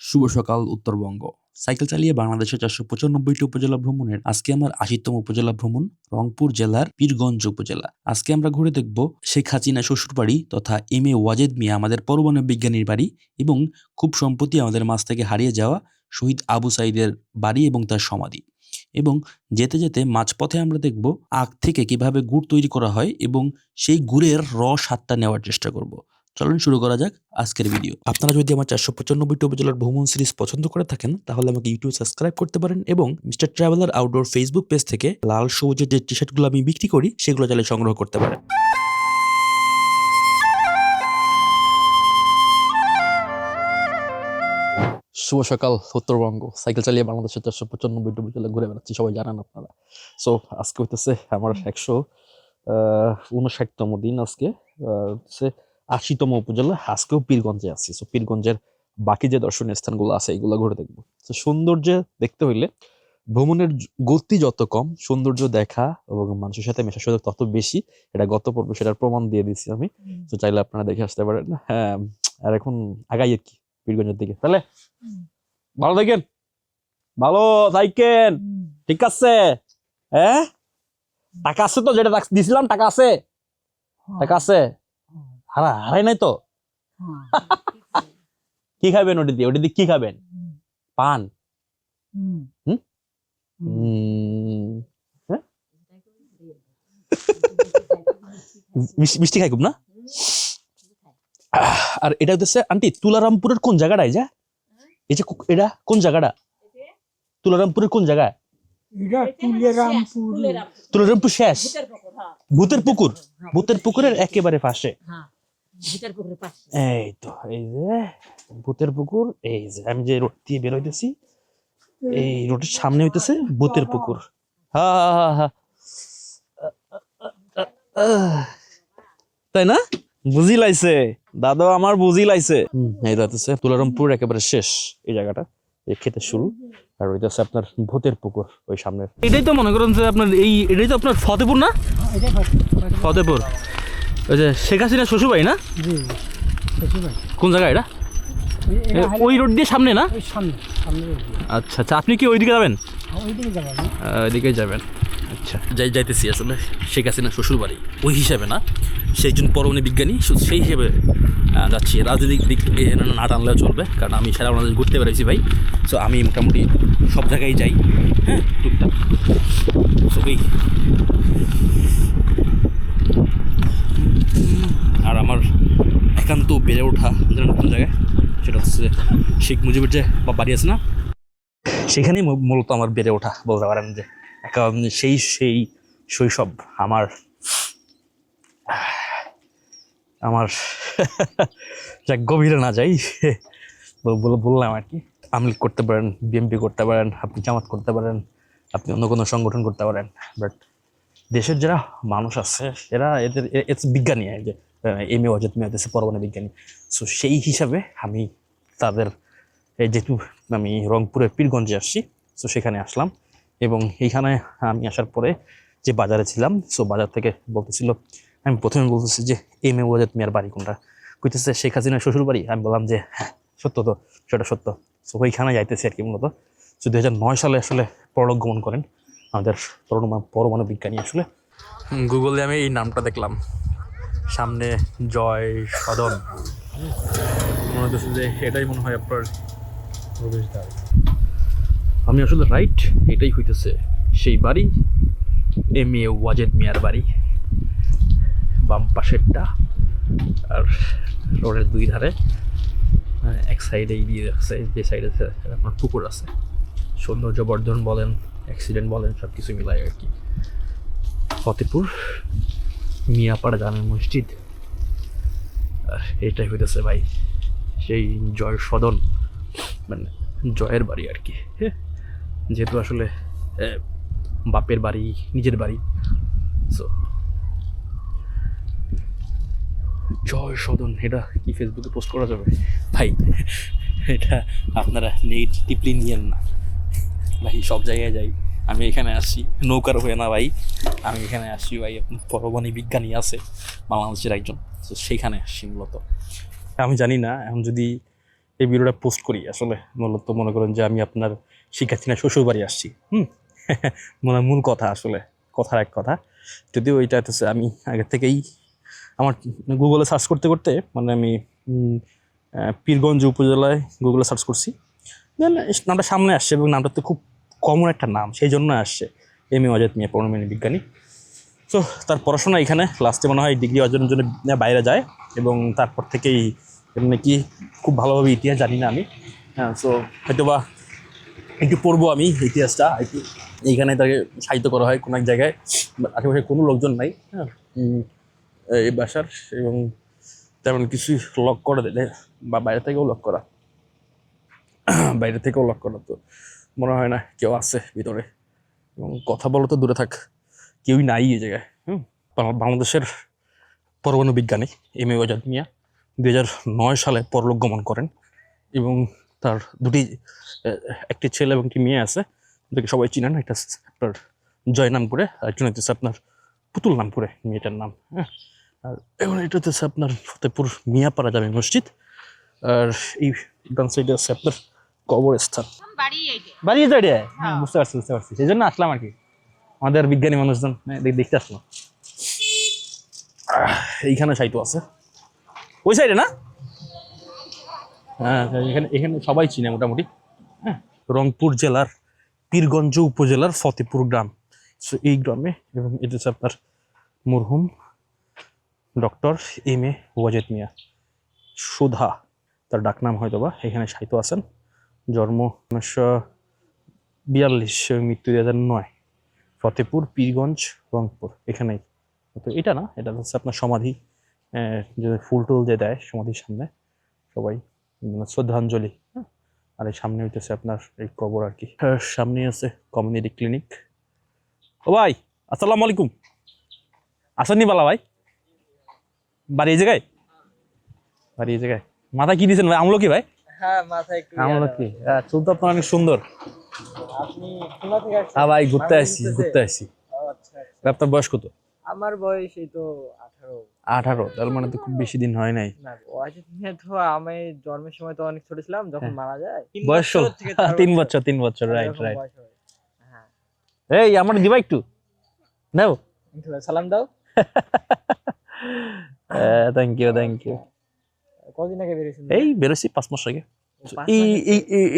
শুভ সকাল, উত্তরবঙ্গ। সাইকেল চালিয়ে বাংলাদেশের চারশো পঁচানব্বইটি উপজেলা ভ্রমণের আজকে আমার আশিতম উপজেলা ভ্রমণ, রংপুর জেলার পীরগঞ্জ উপজেলা। আজকে আমরা ঘুরে দেখব শেখ হাসিনা শ্বশুর বাড়ি তথা এম এ ওয়াজেদ মিয়া আমাদের পরমাণু বিজ্ঞানীর বাড়ি এবং খুব সম্প্রতি আমাদের মাছ থেকে হারিয়ে যাওয়া শহীদ আবু সাইদের বাড়ি এবং তার সমাধি। এবং যেতে যেতে মাঝপথে আমরা দেখব আখ থেকে কীভাবে গুড় তৈরি করা হয় এবং সেই গুড়ের র স্বাদটা নেওয়ার চেষ্টা করব। চলুন শুরু করা যাক আজকের ভিডিও আপনারা যদি আমার চারশো পঁচানব্বইটি উপজেলার ভ্রমণ সিরিজ পছন্দ করে থাকেন, তাহলে আমাকে ইউটিউব সাবস্ক্রাইব করতে পারেন এবং mister traveller outdoor Facebook page থেকে লাল সবুজের যে টি শার্টগুলো আমি বিক্রি করি, সেগুলো চাইলে সংগ্রহ করতে পারেন। শুভ সকাল, উত্তরবঙ্গ। সাইকেল চালিয়ে বাংলাদেশের চারশো পঁচানব্বইটি উপজেলা ঘুরে বেড়াচ্ছি, সবাই জানেন আপনারা। সো আজকে হইতেছে আমার একশো উনষাটতম দিন আজকে হচ্ছে আশিতম উপজেলা আজকেও পীরগঞ্জে আছি। সো পীরগঞ্জের বাকি যে দর্শনীয় স্থানগুলো আছে এগুলো ঘুরে দেখব। তো সৌন্দর্য দেখতে হইলে ভ্রমণের গতি যত কম সৌন্দর্য দেখা এবং মানুষের সাথে মেশার সুযোগ তত বেশি। এটা গত পর্বে সেটার প্রমাণ দিয়ে দিচ্ছি আমি। তো চাইলে আপনারা দেখে আসতে পারেন। হ্যাঁ আর এখন আগাই আর কি পীরগঞ্জের দিকে। তাহলে ভালো থাকেন। ভালো থাকেন। ঠিক আছে? হ্যাঁ? টাকা আছে তো যেটা দিছিলাম টাকা আছে। টাকা আছে? হারা হারাই নাই তো? কি খাবেন ওটি দিয়ে? ওটি দিয়ে কি খাবেন? পান? উম, হ্যাঁ? মিষ্টি- খাই খুব না? আর এটা হচ্ছে আন্টি তুলারামপুরের কোন জায়গাটায় যা? এই যে এটা কোন জায়গাটা? তুলারামপুরের কোন জায়গায়? তুলারামপুর। শেষ। ভূতের পুকুর হ্যাঁ। ভূতের পুকুরের একেবারে পাশে। ভিতর পুকুরের পাশে। এই তো এই যে ভূতের পুকুর এই যে আমি যে রোড দিয়ে বের হইতেছি এই রোডের সামনে হইতেছে ভূতের পুকুর। হা হা, হা, হা। তাই না? বুঝি লাইছে। দাদা আমার বুঝি লাইছে। এই হইতেছে তুলারামপুর একেবারে শেষ এই জায়গাটা এই খেতে শুরু। আর হইতেছে আপনার ভূতের পুকুর ওই সামনে এটাই তো মনে করেন যে আপনার এই এটাই তো আপনার ফতেপুর না? এটা ফতেপুর। ওই যে শেখ হাসিনা শ্বশুরবাড়ি না? জি শ্বশুরবাড়ি। কোন জায়গা এটা? ওই রোড দিয়ে সামনে না? সামনে সামনে আচ্ছা আচ্ছা আপনি কি ওইদিকে যাবেন? ওইদিকে যাব ওইদিকে যাবেন। আচ্ছা যাই যাইতেছি আসলে শেখ হাসিনা শ্বশুরবাড়ি। ওই হিসাবে না সে একজন পরমাণু বিজ্ঞানী শুধু সেই হিসেবে যাচ্ছি। রাজনৈতিক দিক থেকে না- টানলেও চলবে কারণ আমি সারা বাংলাদেশ ঘুরতে বেড়াইছি ভাই। সো আমি মোটামুটি সব জায়গায় যাই হ্যাঁ টুকটাক। সো আর আমার একান্ত বেড়ে ওঠা জানেন কোন জায়গায়। সেটা হচ্ছে শেখ মুজিবের যে বা- বাড়ি আছে না? সেখানেই মূলত আমার বেড়ে ওঠা বলতে পারেন যে। একা- সেই সেই শৈশব আমার আমার যাক, গভীরে না যাই। বল- বল- বললাম আর কি। আমলিক করতে পারেন, বিএমপি করতে পারেন, আপনি জামাত করতে পারেন, আপনি অন্য কোনো সংগঠন করতে পারেন। বাট দেশের যারা মানুষ আছে, এরা এদের বিজ্ঞানী যে এম এ অজিত মিয়া দেশে পরমাণু বিজ্ঞানী। সো সেই হিসাবে আমি তাদের যেহেতু আমি রংপুরের পীরগঞ্জে আসছি সো সেখানে আসলাম। এবং এইখানে আমি আসার পরে যে বাজারে ছিলাম সো বাজার থেকে বলতেছিল, আমি প্রথমে বলতেছি যে এম এ ওয়াজেদ মিয়ার বাড়ি কোনটা? কইতেছে, শেখ হাসিনার শ্বশুর বাড়ি? আমি বললাম যে হ্যাঁ সত্য তো, সেটা সত্য। সো ওইখানে যাইতেছি আর কি মূলত। সো দু নয় সালে আসলে পরলোক গমন করেন আমাদের পরমাণু বিজ্ঞানী আসলে। গুগলে আমি এই নামটা দেখলাম। সামনে জয় সদন। মনে হচ্ছে যে এটাই মনে হয় আপনার প্রবেশদ্বার। আমি আসলে রাইট এটাই হইতেছে সেই বাড়ি এম এ ওয়াজেদ মিয়ার বাড়ি। বাম পাশেরটা আর রোডের দুই ধারে এক সাইডে দিয়ে আছে, যে সাইডে আপনার পুকুর আছে। সৌন্দর্য বর্ধন বলেন অ্যাক্সিডেন্ট বলেন সব কিছু মিলাই আর কি। ফতেপুর মিয়াপাড়া জামে মসজিদ। এটাই হইতেছে ভাই, সেই জয় সদন মানে জয়ের বাড়ি আর কি হ্যাঁ? যেহেতু আসলে বাপের বাড়ি, নিজের বাড়ি সো জয় সদন, এটা কি ফেসবুকে পোস্ট করা যাবে? ভাই, এটা আপনারা নেগেটিভলি নিয়েন না। ভাই, সব জায়গায় যাই। আমি এখানে আসি। নৌকার হয়ে না ভাই, আমি এখানে আসি ভাই পরমাণু বিজ্ঞানী আছে, বাংলাদেশের একজন, তো সেইখানে আসছি মূলত। আমি জানি না, এখন যদি এই ভিডিওটা পোস্ট করি, আসলে মূলত মনে করেন যে আমি আপনার শিক্ষার্থী না শ্বশুর বাড়ি আসছি, হুম? মানে মূল কথা আসলে, কথার এক কথা। যদিও এটা হচ্ছে আমি আগে থেকেই আমার গুগলে সার্চ করতে করতে মানে আমি পীরগঞ্জ উপজেলায় গুগলে সার্চ করছি। দেন নামটা সামনে আসছে এবং নামটা তো খুব কমন একটা নাম, সেই জন্য আসছে এম এ অজাত মিয়া, পরমাণু বিজ্ঞানী। তো তার পড়াশোনা এখানে লাস্টে মনে হয় ডিগ্রি অর্জনের জন্য বাইরে যায় এবং তারপর থেকেই এমনি কি খুব ভালোভাবে ইতিহাস জানি না আমি। হ্যাঁ সো হয়তো বা একটু পড়ব আমি ইতিহাসটা, একটু এইখানে তাকে সাহিত্য করা হয় কোনো এক জায়গায় আশেপাশে কোনো লোকজন নাই হ্যাঁ এই বাসার এবং তেমন কিছু লক করা দিলে বা বাইরে থেকেও লক করা। বাইরে থেকেও লক করা তো। মনে হয় না কেউ আছে ভিতরে। এবং কথা বলো তো দূরে থাক, কেউই নাই এই জায়গায়। হুম বাংলাদেশের পরমাণু বিজ্ঞানী এম এ ওজাদ মিয়া দুই নয় সালে পরলোক গমন করেন এবং তার দুটি একটি ছেলে এবং একটি মেয়ে আছে যাদেরকে সবাই চিনেন। একটা আপনার জয় নাম করে একজন হচ্ছে আপনার পুতুল নাম করে মেয়েটার নাম। হ্যাঁ আর এবং এটা হচ্ছে আপনার ফতেপুর মিয়াপাড়া জামে মসজিদ। আর এই ডান সাইডে আছে আপনার কবরস্থান। বাড়ি এইটা বাড়িয়ে বুঝতে পারছি বুঝতে পারছি। সেই জন্য আসলাম আর কি। আমাদের বিজ্ঞানী মানুষজন হ্যাঁ, দেখতে আসলাম। এইখানে সাইতো আছে। ওই সাইডে না? হ্যাঁ এখানে এখানে সবাই চিনে মোটামুটি। হ্যাঁ রংপুর জেলার পীরগঞ্জ উপজেলার ফতেপুর গ্রাম। সো এই গ্রামে এবং এটা হচ্ছে আপনার মরহুম doctor M A Wazed Miah. Sudha তার ডাকনাম হয়তো বা এখানে সাহিত্য আছেন। জন্ম উনিশশো বিয়াল্লিশ, মৃত্যু দুই হাজার নয়। ফতেপুর, পীরগঞ্জ, রংপুর, এখানেই। তো এটা না, এটা হচ্ছে আপনার সমাধি যে ফুল টুল দিয়ে দেয় সমাধির সামনে, সবাই মানে শ্রদ্ধাঞ্জলি হ্যাঁ? আর এই সামনে হইতেছে আপনার এই কবর আর কি। সামনে আছে কমিউনিটি ক্লিনিক। ও ভাই, আসসালামু আলাইকুম। আসেননি বালা ভাই? বাড়ি এই জায়গায়? বাড়ি এই জায়গায়। মাথা কি দিয়েছেন ভাই? আমলো কি ভাই? হ্যাঁ একটু হ্যাঁ, চুল তো আপনার অনেক সুন্দর। আপনি খুলনা থেকে আসছেন? হ্যাঁ ভাই ঘুরতে আসছি ঘুরতে আসছি। আচ্ছা, আচ্ছা। আপনার বয়স কত? আমার বয়স এই তো আঠারো। আঠারো তার মানে তো খুব বেশি দিন হয় নাই। না ওয়াজিদ মিয়া তো আমি জন্মের সময় তো অনেক ছোট ছিলাম যখন মারা যায়। বয়স তিন বছর তির বছর রাইট এই আমার দিবা একটু? নাও। সালাম দাও। থ্যাংক ইউ থ্যাংক ইউ কদিন আগে বেরিয়েছেন? এই বেরোছি পাঁচ মাস আগে। এই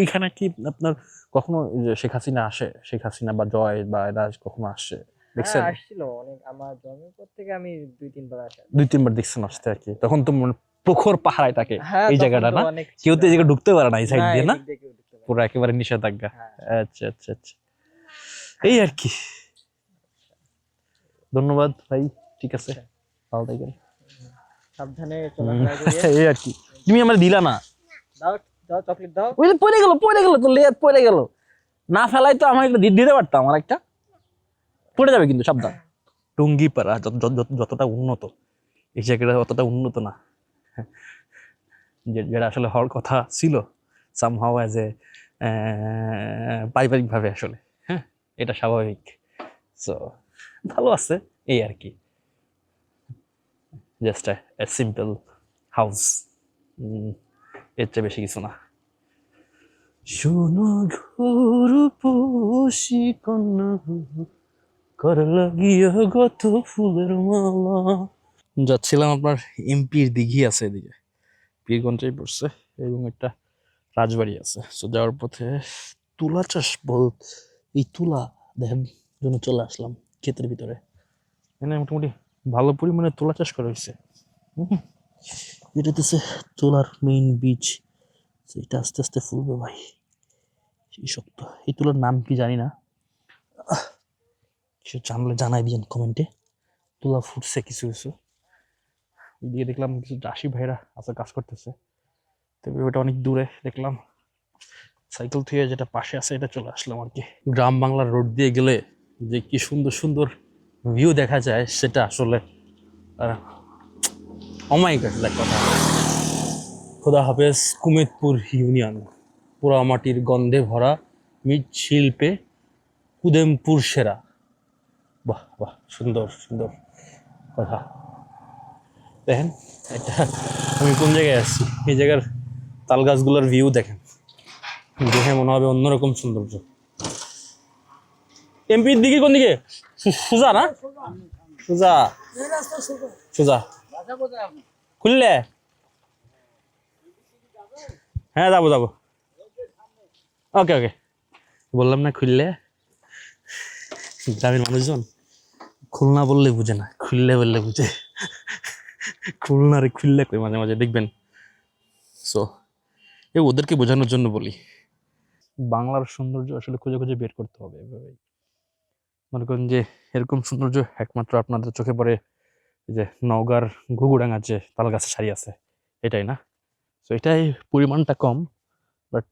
এইখানে কি আপনার কখনো শেখ হাসিনা আসে? শেখ হাসিনা বা জয় বা এরা কখনো আসে? দেখছেন? হ্যাঁ, আসছিল অনেক। আমার জন্মের পর থেকে আমি দুই তিনবার আসা। দুই তিনবার দেখছেন আসতে আর কি? তখন তো প্রখর পাহারায় থাকে হ্যাঁ এই জায়গাটা না? কেউ তো এই। জায়গায় ঢুকতে পারে না এই সাইড দিয়ে না? পারে একেবারে নিষেধাজ্ঞা। হ্যাঁ। আচ্ছা আচ্ছা আচ্ছা। এই আর কি। ধন্যবাদ ভাই ঠিক আছে। ভালো থাকেন সাবধানে চলাফেরা এই আর কি। তুমি আমার দিলা না। দাও দাও চকলেট দাও। ওই পড়ে গেল পড়ে গেল তো লেয়ার পড়ে গেল। না ফেলাই তো আমার একটা দিতে পারতাম আমার একটা। পড়ে যাবে কিন্তু সাবধান। টুঙ্গিপাড়া যতটা উন্নত। এই জায়গাটা অতটা উন্নত না। যেটা আসলে হওয়ার কথা ছিল সামহাও অ্যাজ এ পারিবারিকভাবে আসলে। হ্যাঁ এটা স্বাভাবিক। সো ভালো আছে এই আর কি। জাস্ট এ সিম্পল হাউস এর চেয়ে বেশি কিছু না। শোনো ঘোর পশি কন্যা কর লাগিয়া গত ফুলের মালা। যাচ্ছিলাম আপনার এমপির দিঘি আছে এদিকে। পীরগঞ্জেই পড়ছে এবং একটা রাজবাড়ি আছে। তো যাওয়ার পথে তুলা চাষ বল এই তুলা দেখার জন্য চলে আসলাম ক্ষেতের ভিতরে। এখানে মোটামুটি ভালো পরিমাণে তুলা চাষ করা হয়েছে। এটা হচ্ছে তুলার মেইন বীজ। এটা আস্তে আস্তে ফুলবে ভাই। সেই শক্ত এই তুলার নাম কি জানি না। কিছু জানলে জানাই দিয়েন কমেন্টে তুলা ফুটছে কিছু কিছু। দিয়ে দেখলাম কিছু চাষি ভাইরা আছে, কাজ করতেছে। তবে ওটা অনেক দূরে দেখলাম। সাইকেল থুয়ে যেটা পাশে আছে, এটা চলে আসলাম আর কি। গ্রাম বাংলার রোড দিয়ে গেলে যে কি সুন্দর সুন্দর ভিউ দেখা যায়, সেটা আসলে অমায়িক কথা। খোদা হাফেজ, কুমেদপুর ইউনিয়ন পোড়ামাটির গন্ধে ভরা মৃৎ শিল্পে কুদেমপুর সেরা। বাহ বাহ, সুন্দর সুন্দর কথা। দেখেন, এটা আমি কোন জায়গায় আসছি এই জায়গার তাল গাছগুলোর ভিউ দেখেন। দেখে মনে হবে অন্যরকম সৌন্দর্য। এমপির দিকে কোন দিকে? সোজা না? সুজা। সোজা। খুললে? হ্যাঁ যাব যাব। ওকে ওকে। বললাম না খুললে? গ্রামের মানুষজন খুলনা বললে বুঝে না, খুললে বললে বুঝে। খুলনারে খুললে কই মাঝে মাঝে, দেখবেন। সো এ ওদেরকে বোঝানোর জন্য বলি, বাংলার সৌন্দর্য আসলে খুঁজে খুঁজে বের করতে হবে এভাবেই। মনে করেন যে এরকম সৌন্দর্য একমাত্র আপনাদের চোখে পড়ে যে নওগাঁর ঘুঘুডাঙ্গা যে তাল গাছের সারি আছে, এটাই না? তো এটাই পরিমাণটা কম বাট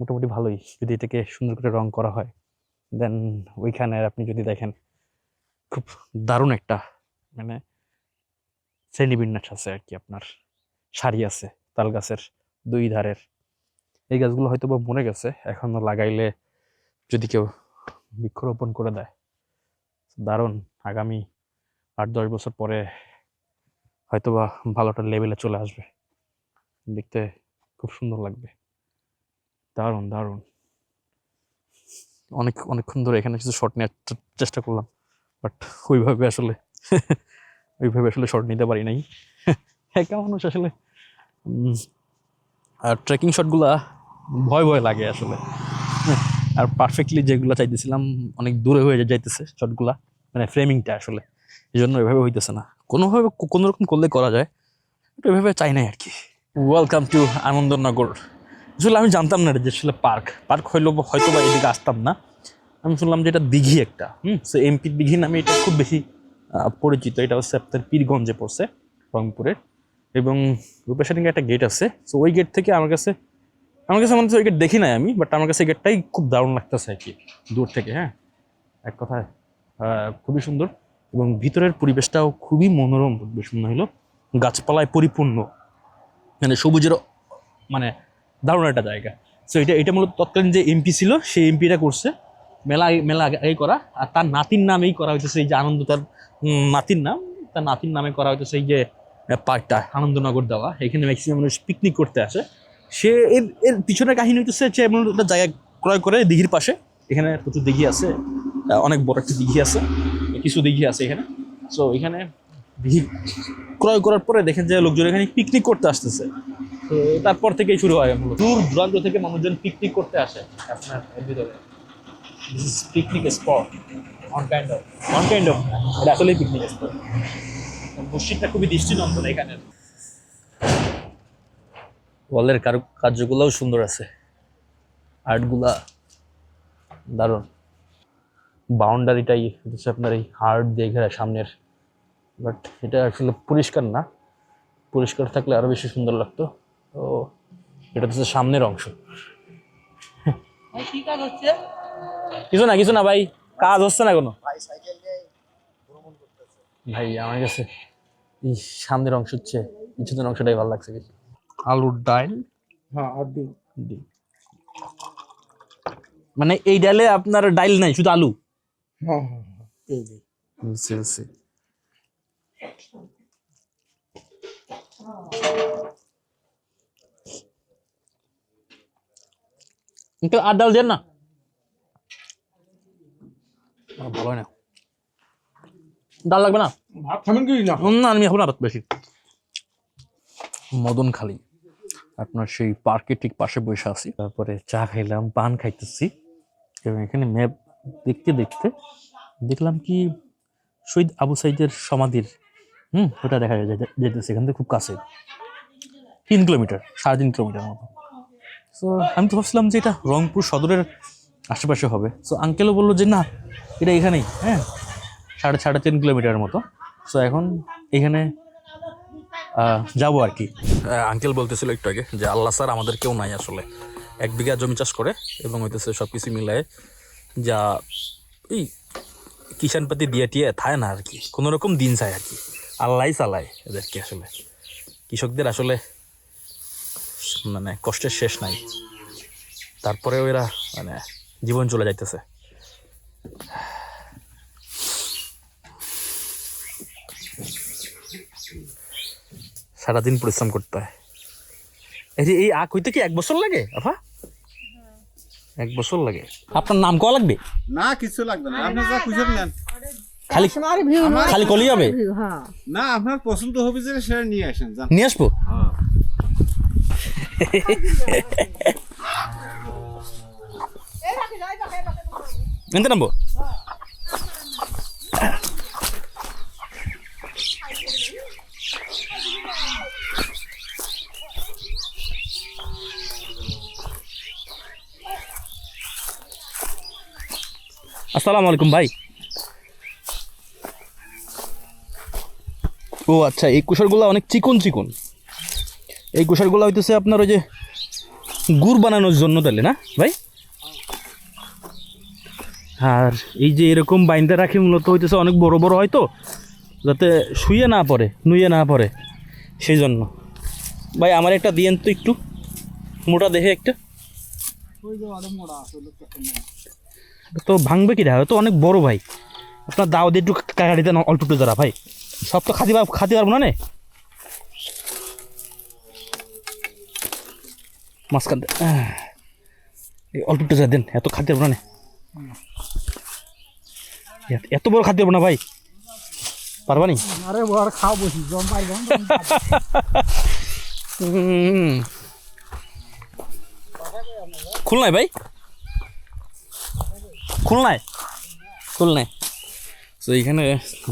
মোটামুটি ভালোই যদি এটাকে সুন্দর করে রং করা হয় দেন ওইখানে আপনি যদি দেখেন, খুব দারুণ একটা মানে শ্রেণীবিন্যাস আছে আর কি আপনার শাড়ি আছে তাল গাছের দুই ধারের। এই গাছগুলো হয়তো বা মরে গেছে এখনও লাগাইলে যদি কেউ বৃক্ষরোপণ করে দেয়। দারুণ, আগামী আট দশ বছর পরে হয়তো বা ভালো একটা লেভেলে চলে আসবে। দেখতে খুব সুন্দর লাগবে। দারুণ দারুণ। অনেক, অনেকক্ষণ ধরে এখানে কিছু শট নেওয়ার চেষ্টা করলাম বাট ওইভাবে আসলে ওইভাবে আসলে শট নিতে পারি নাই। একা মানুষ আসলে? আর ট্রেকিং শটগুলা ভয় ভয় লাগে আসলে। আর পারফেক্টলি যেগুলো চাইতেছিলাম, অনেক দূরে হয়ে যাইতেছে শটগুলা মানে ফ্রেমিংটা আসলে। এই জন্য এভাবে হইতেছে না। কোনোভাবে কো- কোনো রকম করলে করা যায় কিন্তু এভাবে চাই নাই আর কি ওয়েলকাম টু আনন্দনগর। আসলে আমি জানতাম না যে আসলে পার্ক পার্ক হইল হয়তো বা এদিকে আসতাম না। আমি শুনলাম যে এটা দিঘি একটা। হুম সো এমপি দিঘি নামে এটা খুব বেশি পরিচিত। এটা হচ্ছে আপনার পীরগঞ্জে পড়ছে, রংপুরের। এবং রূপেশারিং একটা গেট আছে। সো ওই গেট থেকে আমার কাছে আমার কাছে মনে হচ্ছে ওই দেখি নাই আমি বাট আমার কাছে গেটটাই খুব দারুণ লাগতেছে আর কি, দূর থেকে হ্যাঁ? এক কথায় খুবই সুন্দর এবং ভিতরের পরিবেশটাও খুবই মনোরম পরিবেশ মনে হলো গাছপালায় পরিপূর্ণ মানে সবুজের মানে দারুণ একটা জায়গা। সো এটা এটা মূলত তৎকালীন যে এমপি ছিল, সেই এমপিটা করছে, মেলা মেলা আগে করা, আর তার নাতির নামেই করা হয়েছে সেই যে আনন্দ তার নাতির নাম, তার নাতির নামে করা হয়েছে এই যে পার্কটা, আনন্দনগর দেওয়া, এখানে ম্যাক্সিমাম মানুষ পিকনিক করতে আসে। সে এর এর পিছনের কাহিনী হইতেছে যে এমন একটা জায়গা ক্রয় করে দিঘির পাশে। এখানে প্রচুর দিঘি আছে অনেক বড় একটা দিঘি আছে, কিছু দিঘি আছে এখানে। সো এখানে দিঘি ক্রয় করার পরে দেখেন যে লোকজন এখানে পিকনিক করতে আসতেছে। তো তারপর থেকেই শুরু হয়। দূর দূরান্ত থেকে মানুষজন পিকনিক করতে আসে আপনার ভিতরে। Picnic spot on kind of on kind of এটা আসলেই পিকনিক স্পট মসজিদটা খুবই দৃষ্টিনন্দন এখানে ওয়ালের কারু কার্যগুলোও সুন্দর আছে। আর্টগুলা দারুণ। বাউন্ডারিটাই হচ্ছে আপনার এই হার্ট দিয়ে ঘেরা সামনের। বাট এটা আসলে পরিষ্কার না। পরিষ্কার থাকলে আরও বেশি সুন্দর লাগতো। তো এটা হচ্ছে সামনের অংশ। কি হচ্ছে? কিছু না কিছু না ভাই কাজ হচ্ছে না কোনো। ভাই আমার কাছে এই সামনের অংশ হচ্ছে পিছনের অংশটাই ভালো লাগছে বেশি। আলুর ডাল হ্যাঁ আর দিন ডিম। মানে এই ডালে আপনার ডাইল নাই শুধু আলু? হ্যাঁ হ্যাঁ এই যে। বুঝছি বুঝছি। একটু আর ডাল দেন না। ভালো না। ডাল লাগবে না? ভাত খাবেন কি না? না আমি এখন আর বেশি। মদন খালি আপনার সেই পার্কের ঠিক পাশে বসে আছি। তারপরে চা খাইলাম, পান খাইতেছি। এবং এখানে ম্যাপ দেখতে দেখতে দেখলাম কি শহীদ আবু সাইদের সমাধির, হুম, ওটা দেখা যায় যেতেছে এখান থেকে খুব কাছে। তিন কিলোমিটার, সাড়ে তিন কিলোমিটার মতো। সো আমি তো ভাবছিলাম যে এটা রংপুর সদরের আশেপাশে হবে। সো আঙ্কেলও বলল যে, না, এটা এখানেই হ্যাঁ সাড়ে সাড়ে তিন কিলোমিটার মতো। সো এখন এখানে যাব আর কি। আঙ্কেল বলতেছিল একটু আগে যে আল্লাহ স্যার আমাদের কেউ নাই আসলে। এক বিঘা জমি চাষ করে এবং হইতেছে সব কিছু মিলায় যা এই কিষানপাতি দিয়ে টিয়ে থায় না আর কি। কোনো রকম দিন চায় আর কি। আল্লাহ চালায় এদেরকে আসলে। কৃষকদের আসলে মানে কষ্টের শেষ নাই। তারপরেও এরা মানে জীবন চলে যাইতেছে। সারাদিন পরিশ্রম করতে হয়। এই আখ হইতে কি এক বছর লাগে আফা? এক বছর লাগে। আপনার নাম কয়া লাগবে? না কিছু লাগবে না। আপনি যা খুঁজে নেন। খালি খালি কলি হবে? না আপনার পছন্দ হবে যে সেটা নিয়ে আসেন যান। নিয়ে আসব? হ্যাঁ। এনতে নামবো? আসসালামু আলাইকুম ভাই। ও আচ্ছা এই কুসারগুলো অনেক চিকন চিকন। এই কুসারগুলো হইতেছে আপনার ওই যে গুড় বানানোর জন্য তাহলে না ভাই? আর এই যে এরকম বাইন্দা রাখি মূলত হইতেছে অনেক বড় বড় হয় তো, যাতে শুয়ে না পড়ে নুয়ে না পড়ে, সেই জন্য। ভাই, আমার একটা দিয়েন তো একটু, মোটা দেখে একটা। তো ভাঙবে কি দেখা তো অনেক বড় ভাই। আপনার দাও দিয়ে একটু কাটা দেন অল্প একটু যারা ভাই। সব তো খাতে খাতে পারব না নে? মাঝখান এই অল্প একটু যা দেন এত খাতে পারব না নে। এত- বড় খাতে পারব না ভাই। পারবা নি? আরে বড় খাও বসি জম। খুলনায় ভাই? খুলনায় খুলনায় তো এইখানে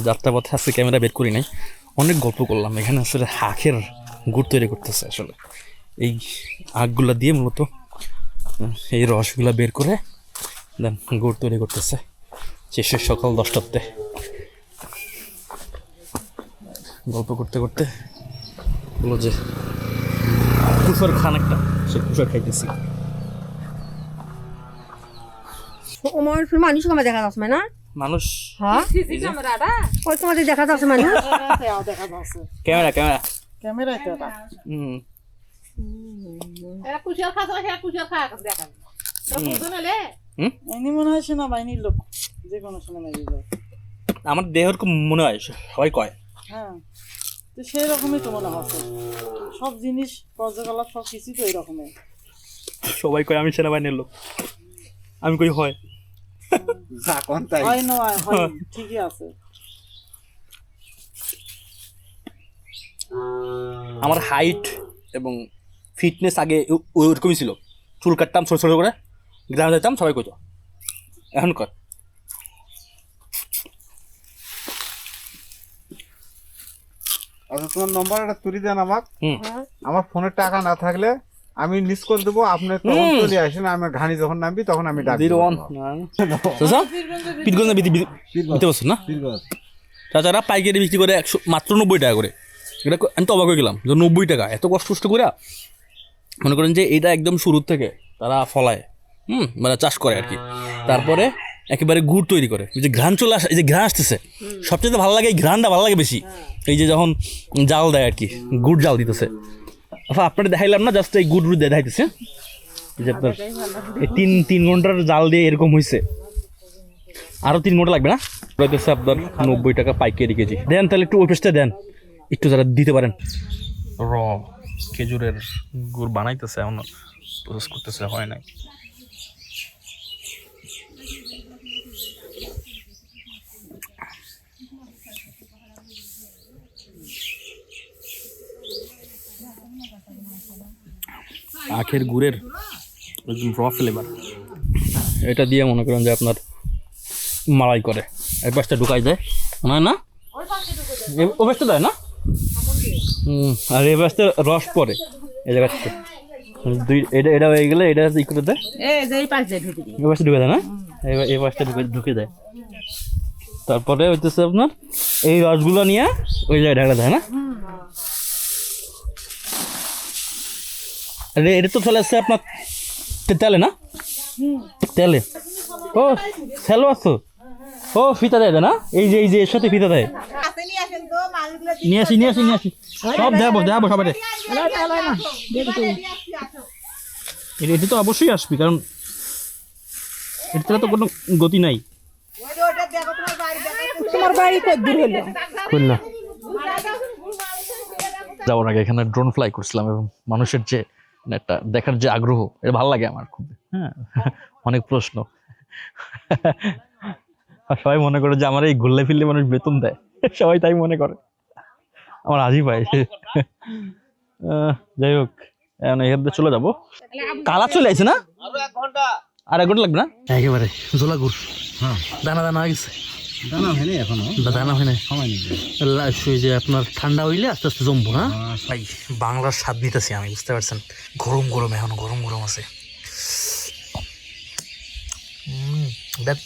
যাত্রাপথে আজকে ক্যামেরা বের করি নাই। অনেক গল্প করলাম। এখানে আসলে আখের গুড় তৈরি করতেছে আসলে। এই আখগুলা দিয়ে মূলত এই রসগুলা বের করে দেন গুড় তৈরি করতেছে। শেষে সকাল দশটাতে গল্প করতে করতে বলল যে কুসার খান একটা, সে কুসার খাইতেছি। আমার মানুষ কমে দেখা যাচ্ছে না মানুষ? হ্যাঁ? ওই তোমাদের দেখা যাচ্ছে মানুষ ক্যামেরা ক্যামেরা। ক্যামেরায় তো হুম। এরা খাস এমনি মনে হয় সেনাবাহিনীর লোক যে কোনো সেনাবাহিনীর লোক আমার দেহের খুব মনে হয় সবাই কয়। হ্যাঁ। তো সেই রকমই তো মনে হচ্ছে সব জিনিস কার্যকলাপ সব কিছুই তো এরকমই সবাই কয় আমি সেনাবাহিনীর লোক। আমি কই হয় যা কোন তাই। হয় নয় হয় ঠিকই আছে। আমার হাইট এবং ফিটনেস আগে ওরকমই ছিল। চুল কাটতাম ছোট ছোট করে। গ্রামে যেতাম সবাই কইতো। এখন কর। আচ্ছা তোমার নম্বরটা তুলি দেন আমার আমার ফোনে টাকা না থাকলে আমি মিস করে দেবো আপনি তখন চলে আসেন আমি ঘানি যখন নামবি তখন আমি ডাক দিতে পারছ না? তাছাড়া পাইকারি বিক্রি করে একশো মাত্র নব্বই টাকা করে। এটা আমি তো অবাক হয়ে গেলাম যে নব্বই টাকা এত কষ্ট কষ্ট করে মনে করেন যে এটা একদম শুরুর থেকে তারা ফলায়। হুম মানে চাষ করে আর কি। তারপরে একেবারে গুড় তৈরি করে। এই যে ঘ্রাণ চলে আসে এই যে ঘ্রাণ আসতেছে সবচেয়ে ভালো লাগে এই ঘ্রাণটা ভালো লাগে বেশি। এই যে যখন জাল দেয় আর কি গুড় জাল দিতেছে। আচ্ছা আপনারা দেখাইলাম না জাস্ট এই গুড় দেখাইতেছে যে আপনার এই তিন তিন ঘণ্টার জাল দিয়ে এরকম হয়েছে আরও তিন ঘণ্টা লাগবে না? রয়েছে আপনার নব্বই টাকা পাইকারি কেজি। দেন তাহলে একটু ওই দেন, একটু যারা দিতে পারেন। র, খেজুরের গুড় বানাইতেছে এমন প্রসেস করতেছে, হয় নাই। আখের গুড়ের একদম র ফ্লেভার এটা দিয়ে মনে করেন যে আপনার মালাই করে। এই পাশটা ঢুকাই দেয়। মনে হয় না? ও পাশটা দেয় না? হুম আর এ পাশটা রস পড়ে। এই জায়গাতে দুই এটা এটা হয়ে গেলে এটা ই করে দেয়। এই পাশটা ঢুকে দেয় না? এই এই পাশটা ঢুকে ঢুকে দেয়। তারপরে হইতেছে আপনার এই রসগুলো নিয়ে ওই জায়গায় ঢাকা দেয় না আরে এটা তো চলে আসছে আপনার তেলে না? তেলে। ও স্যালো আছো? ও ফিতা দেয় না? এই যে এই যে এর সাথে ফিতা দেয়। নিয়ে আসি নিয়ে আসি নিয়ে আসি। সব দেখাবো দেখাবো সবাই এটা তো অবশ্যই আসবি কারণ এটা তো কোনো গতি নাই। তোমার বাড়ি কত দূর হলো খুলনা যাওয়ার আগে এখানে ড্রোন ফ্লাই করছিলাম এবং মানুষের যে একটা দেখার যে আগ্রহ এটা ভালো লাগে আমার খুব। হ্যাঁ। অনেক প্রশ্ন। সবাই মনে করে যে আমার এই ঘুরলে ফিরলে মানুষ বেতন দেয়। সবাই তাই মনে করে। আমার হাসি পায় আহ, যাই হোক এখন থেকে চলে যাব। কালা চলে আসছে না? আর এক ঘণ্টা। লাগবে না? একেবারে জোলা গুড় হ্যাঁ দানা দানা হয়ে গেছে। দানা হয়নি এখনও? দানা হয় না সময় নেই। যে আপনার ঠান্ডা হইলে আস্তে আস্তে জমবো না? ভাই বাংলার স্বাদ নিতেছি আমি বুঝতে পারছেন? গরম গরম এখন গরম গরম আছে। দেখ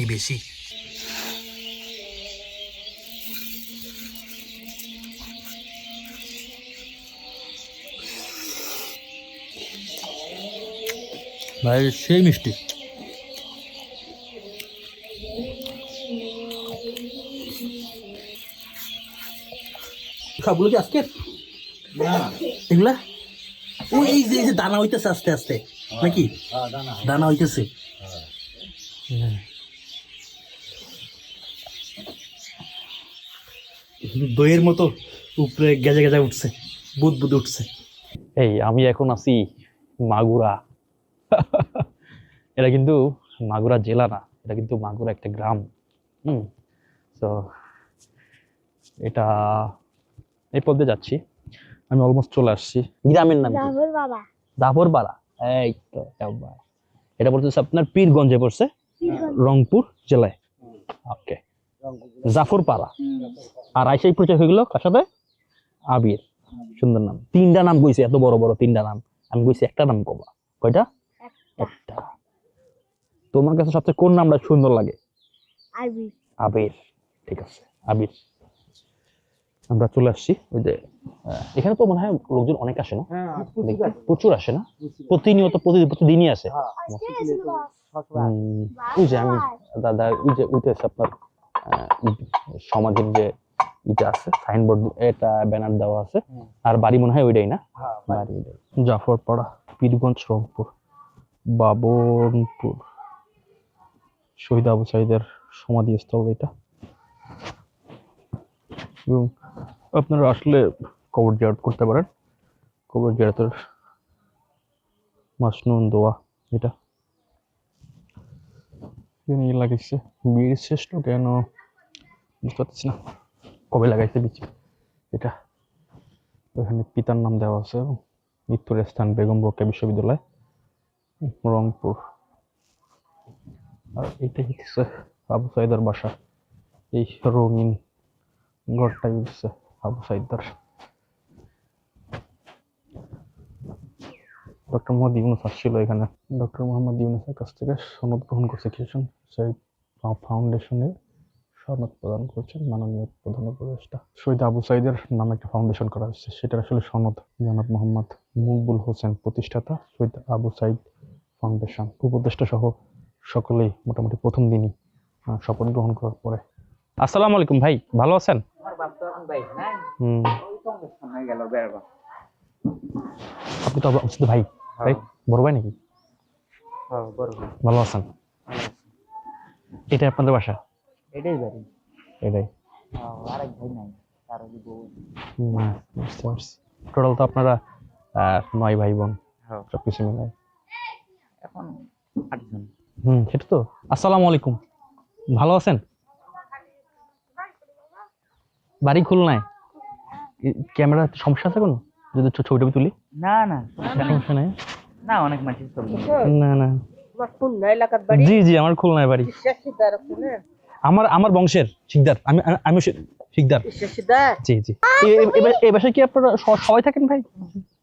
এই বেশি। ভাই সেই মিষ্টি। সবগুলো কি আজকে? এগুলা? ওই এই যে এই যে দানা হইতেছে আস্তে আস্তে। নাকি? দানা হইতেছে। দইয়ের মতো উপরে গেজে গেজে উঠছে বুদ বুদ উঠছে। এই আমি এখন আছি মাগুরা। এটা কিন্তু মাগুরা জেলা না এটা কিন্তু মাগুরা একটা গ্রাম। হুম তো এটা এই পথে যাচ্ছি। আমি অলমোস্ট চলে আসছি। গ্রামের নাম কি? রাহুল দাভর পাড়া এই তো এটা পড়তেছে আপনার পীরগঞ্জে পড়ছে? রংপুর জেলায়। ওকে। জাফর পাড়া। আর আইসাই পরিচয় হয়ে গেল কার সাথে? আবির। সুন্দর নাম। তিনটা নাম কইছে এত বড় বড় তিনটা নাম। আমি কইছি একটা নাম কবা কয়টা? একটা। তোমার কাছে সবচেয়ে কোন নামটা সুন্দর লাগে? আরবি আবির। ঠিক আছে আবির। আমরা চলে আসছি ওই যে এখানে তো মনে হয় লোকজন অনেক আসে না? প্রচুর আসে। না? প্রতিনিয়ত প্রতি- প্রতিদিনই আসে। উম, ওই যে আমি দাদা ওই যে ওইটা আপনার সমাজের যে ইটা আছে সাইনবোর্ড এটা ব্যানার দেওয়া আছে। আর বাড়ি মনে হয় ওইটাই না? বাড়ি। জাফরপাড়া পীরগঞ্জ রংপুর বাবনপুর। শহীদ আবু সাইদের সমাধিস্থল এটা। এবং আপনারা আসলে কবর জিয়ারত করতে পারেন। কবর জিয়ারতের মাসনুন দোয়া এটা। এখানে ই লাগাইছে বীর শ্রেষ্ঠ কেন? বুঝতে পারছি না। কবে লাগাইছে বিচি? এটা ওখানে পিতার নাম দেওয়া আছে মৃত্যুর স্থান বেগম রোকেয়া বিশ্ববিদ্যালয়, রংপুর। আর এইটা হচ্ছে আবু সাইদার বাসা। এই রঙিন ঘরটাই আবু সাইদার ডক্টর মোহাম্মদ ইউনুস আসছিল এখানে। ডক্টর মোহাম্মদ ইউনুসের কাছ থেকে সনদ গ্রহণ করছে খ্রিস্টান শহীদ ফাউন্ডেশনের সনদ প্রদান করছেন মাননীয় প্রধান উপদেষ্টা। শহীদ আবু সাইদের নামে একটা ফাউন্ডেশন করা হয়েছে। সেটার আসলে সনদ জনাব মোহাম্মদ মুকবুল হোসেন প্রতিষ্ঠাতা শহীদ আবু সাইদ ফাউন্ডেশন। উপদেষ্টা সহ সকলেই মোটামুটি প্রথম দিনই শপথ গ্রহণ করার পরে। আসসালামু আলাইকুম ভাই ভালো আছেন? আপনি তো অবস্থিত ভাই ভাই বড় ভাই নাকি? ভালো আছেন? এটাই আপনাদের বাসা? এটাই বাড়ি। এটাই। আরেক ভাই নাই তার টোটাল তো আপনারা নয় ভাই বোন হ্যাঁ। সবকিছু মিলাই এখন আটজন। হুম সেটা তো। আসসালামু আলাইকুম। ভালো আছেন? বাড়ি খুলনায়? ক্যামেরা সমস্যা আছে কোনো? যদি ছবি টবি তুলি? না না। সমস্যা নেই? না অনেক মানুষ চলবে। না না। জি জি আমার খুলনায় বাড়ি। আমার আমার বংশের শিকদার। আমি আমি- শিকদার। জি জি। এ- এ- এ- এ বাসায় কি আপনারা সবাই থাকেন ভাই?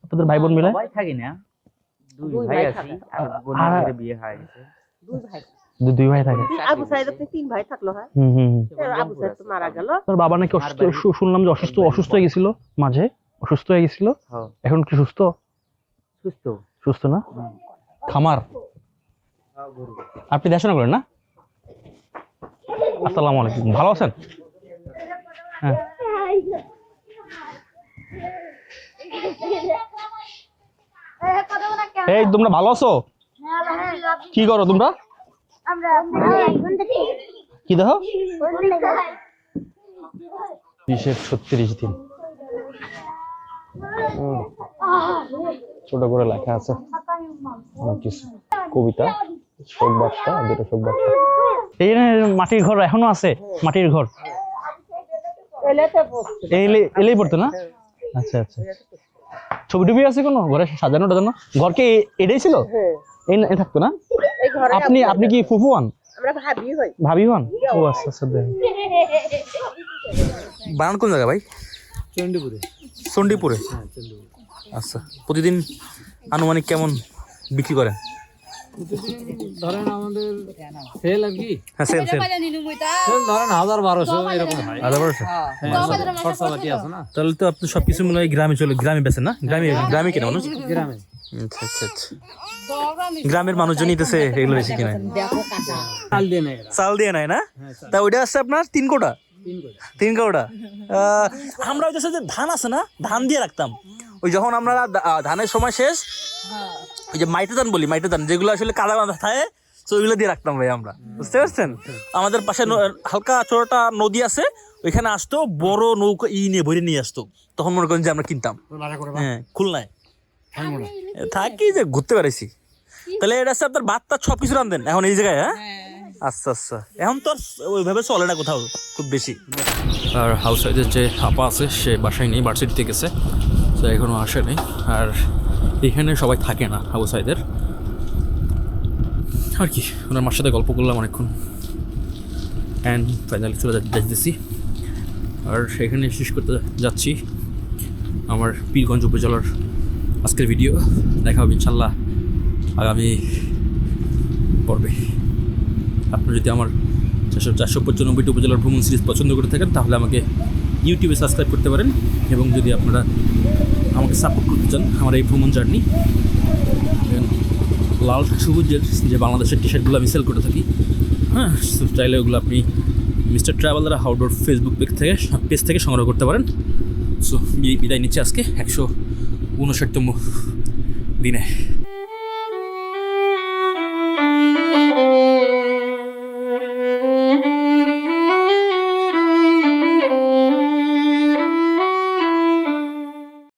আপনাদের ভাই বোন মিলে? সবাই থাকি না। দুই ভাই আছি বোনের বিয়ে হয়ে গেছে। দুই ভাই দুই ভাই থাকে। আবু সাইদ আপনি তিন ভাই থাকল হ্যাঁ? হুম হুম হুম। আবু সাইদ তো মারা গেল। তোর বাবা নাকি অসুস্থ শুনলাম যে অসুস্থ অসুস্থ হয়ে গেছিল মাঝে। অসুস্থ হয়ে গেছিল। হ্যাঁ। এখন কি সুস্থ? সুস্থ। সুস্থ না? খামার? আপনি দেখাশোনা করেন না? আসসালামু আলাইকুম। ভালো আছেন? হ্যাঁ। এই তোমরা ভালো আছো। কি করো তোমরা? কি বিশের ছত্রিশ দিন। ছোট করে লেখা আছে। অনেক কিছু। কবিতা শোক বার্তা দুটো শোক বার্তা এই মাটির ঘর এখনও আছে? মাটির ঘর? এলে- এলেই পড়তো না? আচ্ছা আচ্ছা। ছবি টবি আছে কোনো? ঘরে সাজানো টাজানো ঘর কি এ- এটাই ছিল? এই না- এ থাকতো না? আপনি আপনি কি ফুফু হন? আমরা ভাবি হই। ভাবি হন? ও আচ্ছা আচ্ছা। বানান কোন জায়গা ভাই? চণ্ডীপুরে। চণ্ডীপুরে? আচ্ছা প্রতিদিন আনুমানিক কেমন বিক্রি করেন? ধরেন আমাদের সেল আর কি? হ্যাঁ সেল সেল। সেল ধরেন হাজার বারোশো এরকম হয় আলাদা বারোশো? হ্যাঁ, খরচাপাতি আছে না? তাহলে তো আপনি সবকিছু মিলে গ্রামে চলে গ্রামে বেছেন না? গ্রামে গ্রামে কিনা মানুষ? গ্রামে। আচ্ছা আচ্ছা আচ্ছা। গ্রামের মানুষজন নিতেছে এগুলো বেশি কিনা। চাল দিয়ে নেয় না? তা ওইটা আছে আপনার তিন কোটা? তিন কোটা। আমরা ওই যে ধান আছে না? ধান দিয়ে রাখতাম। ওই যখন আমরা ধানের সময় শেষ ওই যে মাইটে ধান বলি মাইটে ধান যেগুলো আসলে কাদা বাঁধা থাকে তো ওইগুলো দিয়ে রাখতাম ভাই আমরা। বুঝতে পারছেন? আমাদের পাশে হালকা ছোটটা নদী আছে ওইখানে আসতো বড় নৌকা ই নিয়ে ভরে নিয়ে আসতো। তখন মনে করেন যে আমরা কিনতাম। হ্যাঁ খুলনায়। থাকি যে ঘুরতে পেরেছি তাহলে এটা হচ্ছে আপনার ভাতটা সব কিছু রান্ধেন এখন এই জায়গায় হ্যাঁ? আচ্ছা আচ্ছা। এখন তো ওইভাবে চলে না কোথাও খুব বেশি। আর হাউস সাইডের যে আপা আছে সে বাসায় নেই ভার্সিটিতে গেছে। তো এখনও আসে নাই। আর এখানে সবাই থাকে না হাউস সাইডের আর কি ওনার মার সাথে গল্প করলাম অনেকক্ষণ। অ্যান্ড ফাইনালি চলে যা- যাইতেছি আর এখানে শেষ করতে যাচ্ছি। আমার পীরগঞ্জ উপজেলার আজকের ভিডিও দেখা হবে ইনশাল্লাহ আগামী পর্বে। আপনারা যদি আমার চারশো চারশো পঁচানব্বইটি উপজেলার ভ্রমণ সিরিজ পছন্দ করে থাকেন, তাহলে আমাকে ইউটিউবে সাবস্ক্রাইব করতে পারেন এবং যদি আপনারা আমাকে সাপোর্ট করতে চান আমার এই ভ্রমণ জার্নি লাল সবুজের যে বাংলাদেশের টি শার্টগুলো আমি সেল করে থাকি হ্যাঁ চাইলে ওগুলো আপনি mister traveller outdoor Facebook page থেকে পেজ থেকে সংগ্রহ করতে পারেন। সো বিদায় নিচ্ছে আজকে, একশো উনষাটতম দিনে